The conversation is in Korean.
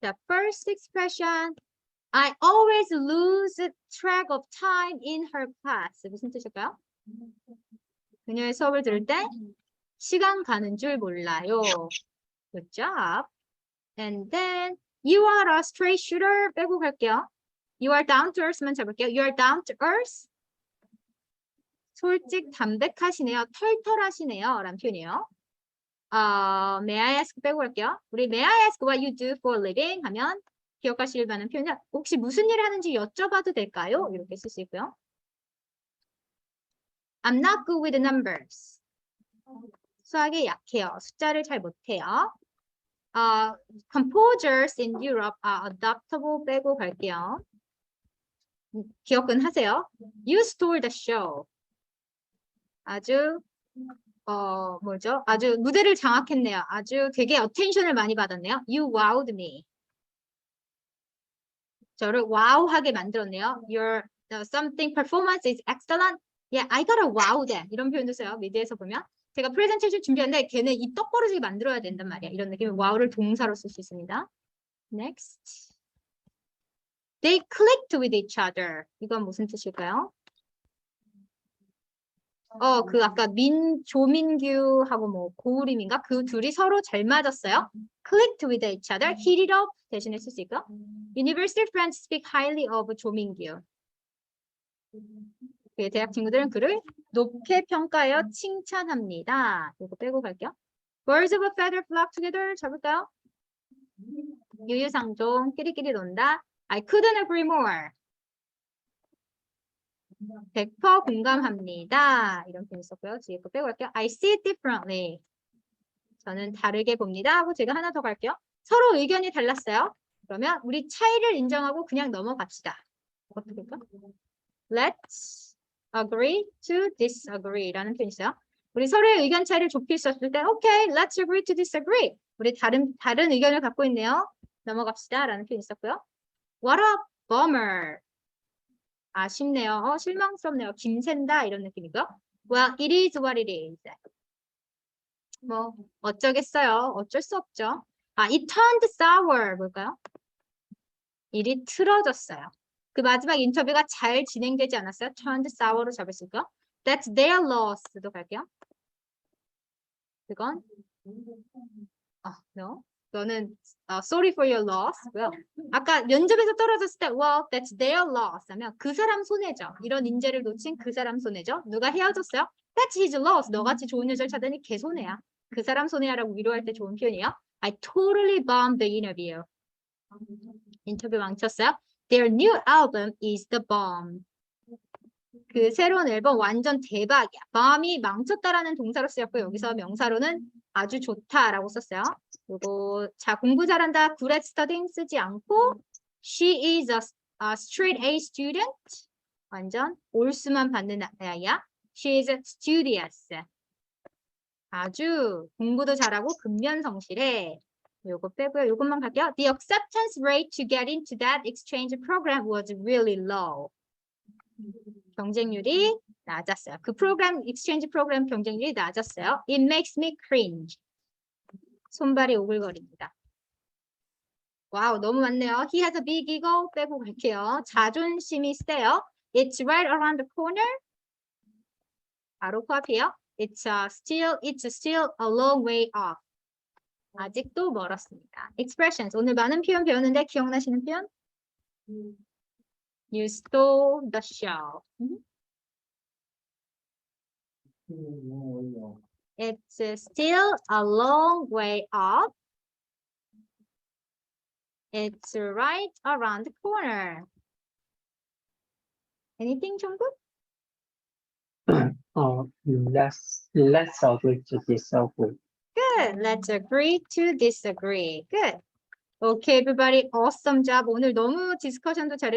The first expression. I always lose track of time in her class. 무슨 뜻일까요? 그녀의 수업을 들을 때 시간 가는 줄 몰라요. Good job. And then you are a straight shooter 빼고 갈게요. You are down to earth만 잡을게요. You are down to earth. 솔직 담백하시네요. 털털하시네요. 라는 표현이에요. 어, may I ask 빼고 갈게요. 우리 may I ask what you do for a living 하면 기억하실 만한 표현이 혹시 무슨 일을 하는지 여쭤봐도 될까요? 이렇게 쓸 수 있고요. I'm not good with numbers. 수학에 약해요. 숫자를 잘 못해요. 어, composers in Europe are adaptable 빼고 갈게요. 음, 기억은 하세요. You stole the show. 아주 어 뭐죠? 아주 무대를 장악했네요. 아주 되게 어텐션을 많이 받았네요. You wowed me. 저를 와우하게 만들었네요. Your something performance is excellent. Yeah, I got a wow that. 이런 표현도 써요. 미드에서 보면. 제가 프레젠테이션 준비하는데 걔는 이 떡버릇을 만들어야 된단 말이야. 이런 느낌의 wow를 동사로 쓸 수 있습니다. Next. They clicked with each other. 이건 무슨 뜻일까요? 어, 그 아까 민 조민규하고 뭐 고우림인가 그 둘이 서로 잘 맞았어요. Clicked with each other. Hit it up 대신에 쓸 수 있고. University friends speak highly of 조민규. 그 대학 친구들은 그를 높게 평가하여 칭찬합니다. 이거 빼고 갈게요. Birds of a feather flock together 잡을까요? 유유상종 끼리끼리 논다. I couldn't agree more. 100% 공감합니다. 표현 있었고요. 뒤에 거 빼고 갈게요. I see it differently. 저는 다르게 봅니다. 하고 제가 하나 더 갈게요. 서로 의견이 달랐어요. 그러면 우리 차이를 인정하고 그냥 넘어갑시다. 어떻게 할까? Let's agree to disagree 라는 표현이 있어요. 우리 서로의 의견 차이를 좁힐 수 없을 때 okay, let's agree to disagree. 우리 다른 다른 의견을 갖고 있네요. 넘어갑시다 라는 표현이 있었고요. What a bummer. 아쉽네요. 어, 실망스럽네요. 김샌다 이런 느낌이고요. Well, it is what it is. 뭐 어쩌겠어요. 어쩔 수 없죠. 아, it turned sour 뭘까요? 일이 틀어졌어요. 그 마지막 인터뷰가 잘 진행되지 않았어요. turned sour로 잡을 수 있고요. That's their loss도 갈게요. 그건 아, no. 너는 어, sorry for your loss고요. 아까 면접에서 떨어졌을 때 well, that's their loss 하면 그 사람 손해죠. 이런 인재를 놓친 그 사람 손해죠. 누가 헤어졌어요? That's his loss. 너같이 좋은 여자를 찾으니 걔 손해야. 그 사람 손해야라고 위로할 때 좋은 표현이에요. I totally bombed the interview. 인터뷰 망쳤어요. Their new album is the bomb. 그 새로운 앨범 완전 대박이야. bomb이 망쳤다라는 동사로 쓰였고 여기서 명사로는 아주 좋다라고 썼어요. 그리고 자 공부 잘한다. good at studying 쓰지 않고 she is a, a straight A student. 완전 올수만 받는 아이야. She is studious. 아주 공부도 잘하고 근면 성실해. 요거 빼고요. 요것만 갈게요. The acceptance rate to get into that exchange program was really low. 경쟁률이 낮았어요. 그 프로그램, exchange 프로그램 경쟁률이 낮았어요. It makes me cringe. 손발이 오글거립니다. 와우, 너무 많네요. He has a big ego. 빼고 갈게요. 자존심이 세요. It's right around the corner. 바로 코앞이에요. It's uh, still, it's still a long way off. 아직도 멀었습니다. Expressions. 오늘 많은 표현 배웠는데 기억나시는 표현? You stole the show. 음. It's uh, still a long way off. It's right around the corner. Anything, Jungkook? Oh, let's let's agree to disagree. Good. Let's agree to disagree. Good. Okay, everybody. Awesome job. 오늘 너무 디스커션도 잘해.